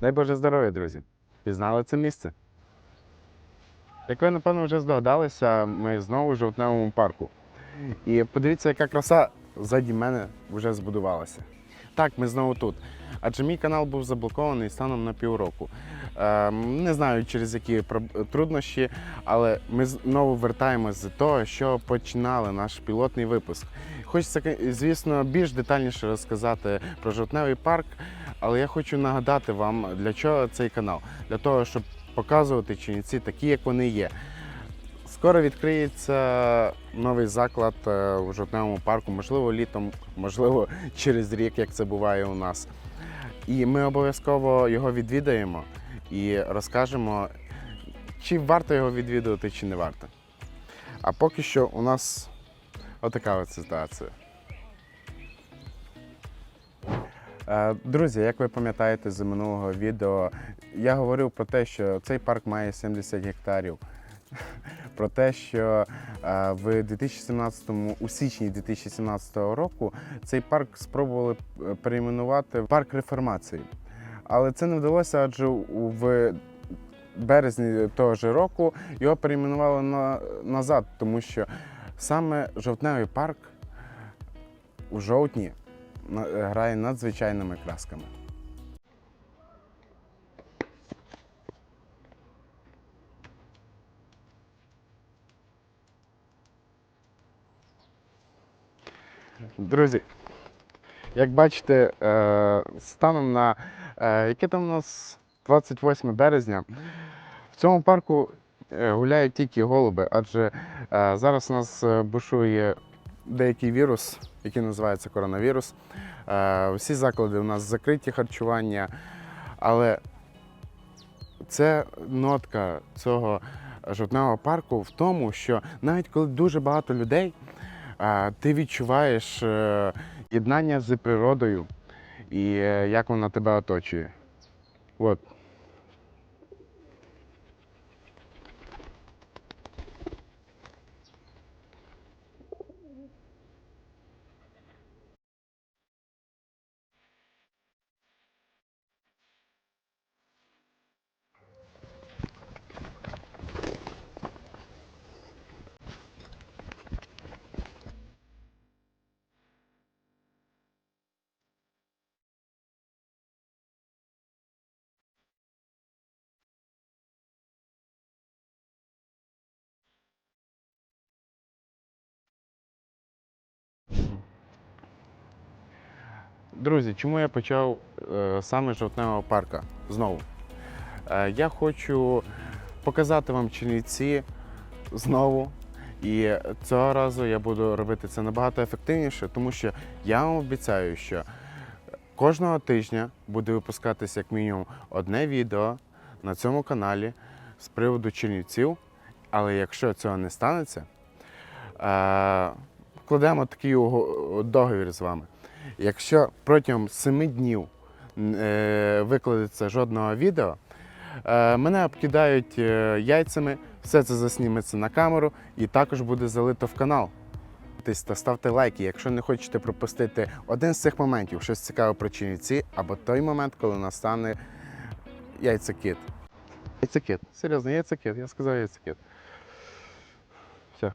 Дай Боже здоров'я, друзі. Пізнали це місце. Як ви, напевно, вже здогадалися, ми знову в жовтневому парку. І подивіться, яка краса ззаді мене вже збудувалася. Так, ми знову тут. Адже мій канал був заблокований станом на півроку. Ем, не знаю через які труднощі, але ми знову вертаємось з того, що починали наш пілотний випуск. Хочеться, звісно, більш детальніше розказати про жовтневий парк, але я хочу нагадати вам, для чого цей канал. Для того, щоб показувати Чернівці такі, як вони є. Скоро відкриється новий заклад е, у жовтневому парку, можливо, літом, можливо, через рік, як це буває у нас. І ми обов'язково його відвідаємо і розкажемо, чи варто його відвідувати, чи не варто. А поки що у нас отака от ситуація. Друзі, як ви пам'ятаєте з минулого відео, я говорив про те, що цей парк має 70 гектарів. Про те, що е, в 2017 у січні 2017 року цей парк спробували е, перейменувати в парк реформації. Але це не вдалося, адже в березні того ж року його перейменували на, назад, тому що саме жовтневий парк у жовтні грає надзвичайними красками. Друзі, як бачите, е, станом на е, яке там у нас 28 березня, в цьому парку е, гуляють тільки голуби, адже е, зараз у нас е, бушує деякий вірус, який називається коронавірус. Е, Всі заклади у нас закриті харчування, але це нотка цього жовтневого парку в тому, що навіть коли дуже багато людей, е, ти відчуваєш е, єднання з природою і як вона тебе оточує. От. Друзі, чому я почав е, саме жовтневого парка знову? Е, я хочу показати вам Чернівці знову. І цього разу я буду робити це набагато ефективніше, тому що я вам обіцяю, що кожного тижня буде випускатися як мінімум одне відео на цьому каналі з приводу Чернівців. Але якщо цього не станеться, е, вкладемо такий договір з вами. Якщо протягом 7 днів е, викладеться жодного відео, е, мене обкидають е, яйцями, все це засніметься на камеру і також буде залито в канал. Та ставте лайки, якщо не хочете пропустити один з цих моментів, щось цікаве про Чернівці, або той момент, коли настане яйцекіт. Яйцекіт. Серйозно, яйцекіт. Я сказав яйцекіт. Все.